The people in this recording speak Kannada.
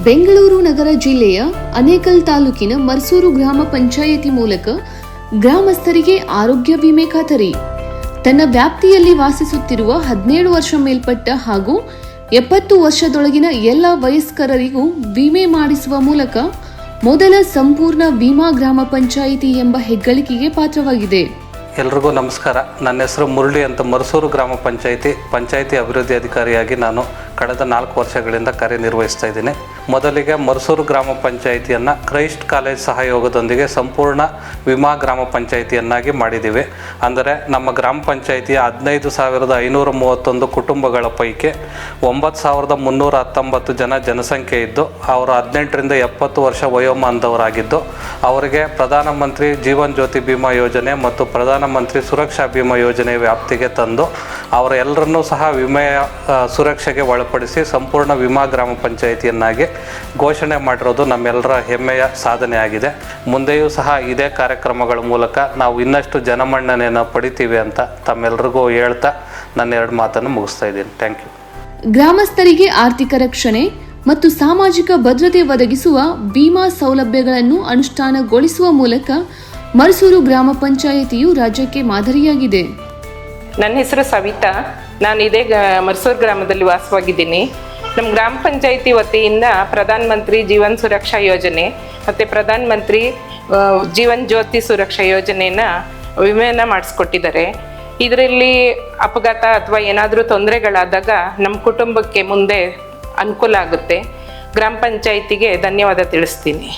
ಬೆಂಗಳೂರು ನಗರ ಜಿಲ್ಲೆಯ ಅನೇಕಲ್ ತಾಲೂಕಿನ ಮರ್ಸೂರು ಗ್ರಾಮ ಪಂಚಾಯಿತಿ ಮೂಲಕ ಗ್ರಾಮಸ್ಥರಿಗೆ ಆರೋಗ್ಯ ವಿಮೆ ಖಾತರಿ. ತನ್ನ ವ್ಯಾಪ್ತಿಯಲ್ಲಿ ವಾಸಿಸುತ್ತಿರುವ ಹದಿನೇಳು ವರ್ಷ ಮೇಲ್ಪಟ್ಟ ಹಾಗೂ ಎಪ್ಪತ್ತು ವರ್ಷದೊಳಗಿನ ಎಲ್ಲ ವಯಸ್ಕರರಿಗೂ ವಿಮೆ ಮಾಡಿಸುವ ಮೂಲಕ ಮೊದಲ ಸಂಪೂರ್ಣ ವಿಮಾ ಗ್ರಾಮ ಪಂಚಾಯಿತಿ ಎಂಬ ಹೆಗ್ಗಳಿಕೆಗೆ ಪಾತ್ರವಾಗಿದೆ. ಎಲ್ರಿಗೂ ನಮಸ್ಕಾರ. ನನ್ನ ಹೆಸರು ಮುರಳಿ ಅಂತ ಮರಸೂರು ಗ್ರಾಮ ಪಂಚಾಯಿತಿ ಪಂಚಾಯಿತಿ ಅಭಿವೃದ್ಧಿ ಅಧಿಕಾರಿಯಾಗಿ ನಾನು ಕಳೆದ ನಾಲ್ಕು ವರ್ಷಗಳಿಂದ ಕಾರ್ಯನಿರ್ವಹಿಸ್ತಾ ಇದ್ದೀನಿ. ಮೊದಲಿಗೆ ಮರಸೂರು ಗ್ರಾಮ ಪಂಚಾಯಿತಿಯನ್ನು ಕ್ರೈಸ್ಟ್ ಕಾಲೇಜ್ ಸಹಯೋಗದೊಂದಿಗೆ ಸಂಪೂರ್ಣ ವಿಮಾ ಗ್ರಾಮ ಪಂಚಾಯಿತಿಯನ್ನಾಗಿ ಮಾಡಿದ್ದೀವಿ. ಅಂದರೆ ನಮ್ಮ ಗ್ರಾಮ ಪಂಚಾಯಿತಿಯ ಹದಿನೈದು ಸಾವಿರದ ಐನೂರ ಮೂವತ್ತೊಂದು ಕುಟುಂಬಗಳ ಪೈಕಿ ಒಂಬತ್ತು ಸಾವಿರದ ಮುನ್ನೂರ ಹತ್ತೊಂಬತ್ತು ಜನ ಜನಸಂಖ್ಯೆ ಇದ್ದು, ಅವರು ಹದಿನೆಂಟರಿಂದ ಎಪ್ಪತ್ತು ವರ್ಷ ವಯೋಮಾನದವರಾಗಿದ್ದು, ಅವರಿಗೆ ಪ್ರಧಾನಮಂತ್ರಿ ಜೀವನ್ ಜ್ಯೋತಿ ಬಿಮಾ ಯೋಜನೆ ಮತ್ತು ಪ್ರಧಾನಮಂತ್ರಿ ಸುರಕ್ಷಾ ಬಿಮಾ ಯೋಜನೆ ವ್ಯಾಪ್ತಿಗೆ ತಂದು, ಅವರೆಲ್ಲರನ್ನೂ ಸಹ ವಿಮೆಯ ಸುರಕ್ಷೆಗೆ ಒಳಪಡಿಸಿ ಸಂಪೂರ್ಣ ವಿಮಾ ಗ್ರಾಮ ಪಂಚಾಯಿತಿಯನ್ನಾಗಿ ಘೋಷಣೆ ಮಾಡಿರೋದು ನಮ್ಮೆಲ್ಲರ ಹೆಮ್ಮೆಯ ಸಾಧನೆಯಾಗಿದೆ ಮುಂದೆಯೂ ಸಹ ಇದೇ ಕಾರ್ಯಕ್ರಮಗಳ ಮೂಲಕ ನಾವು ಇನ್ನಷ್ಟು ಜನಮನ್ನಣೆಯನ್ನು ಪಡಿತೀವಿ ಅಂತ ತಮ್ಮೆಲ್ಲರಿಗೂ ಹೇಳ್ತಾ ನನ್ನ ಎರಡು ಮಾತನ್ನು ಮುಗಿಸ್ತಾ ಇದ್ದೀನಿ. ಥ್ಯಾಂಕ್ ಯು ಗ್ರಾಮಸ್ಥರಿಗೆ ಆರ್ಥಿಕ ರಕ್ಷಣೆ ಮತ್ತು ಸಾಮಾಜಿಕ ಭದ್ರತೆ ಒದಗಿಸುವ ವಿಮಾ ಸೌಲಭ್ಯಗಳನ್ನು ಅನುಷ್ಠಾನಗೊಳಿಸುವ ಮೂಲಕ ಮರಸೂರು ಗ್ರಾಮ ಪಂಚಾಯಿತಿಯು ರಾಜ್ಯಕ್ಕೆ ಮಾದರಿಯಾಗಿದೆ. ನನ್ನ ಹೆಸರು ಸವಿತಾ. ನಾನು ಇದೇ ಮರ್ಸೂರು ಗ್ರಾಮದಲ್ಲಿ ವಾಸವಾಗಿದ್ದೀನಿ. ನಮ್ಮ ಗ್ರಾಮ ಪಂಚಾಯಿತಿ ವತಿಯಿಂದ ಪ್ರಧಾನ ಮಂತ್ರಿ ಜೀವನ್ ಸುರಕ್ಷಾ ಯೋಜನೆ ಮತ್ತು ಪ್ರಧಾನ ಮಂತ್ರಿ ಜೀವನ್ ಜ್ಯೋತಿ ಸುರಕ್ಷಾ ಯೋಜನೆನ ವಿಮೆಯನ್ನು ಮಾಡಿಸ್ಕೊಟ್ಟಿದ್ದಾರೆ. ಇದರಲ್ಲಿ ಅಪಘಾತ ಅಥವಾ ಏನಾದರೂ ತೊಂದರೆಗಳಾದಾಗ ನಮ್ಮ ಕುಟುಂಬಕ್ಕೆ ಮುಂದೆ ಅನುಕೂಲ ಆಗುತ್ತೆ. ಗ್ರಾಮ ಪಂಚಾಯಿತಿಗೆ ಧನ್ಯವಾದ ತಿಳಿಸ್ತೀನಿ.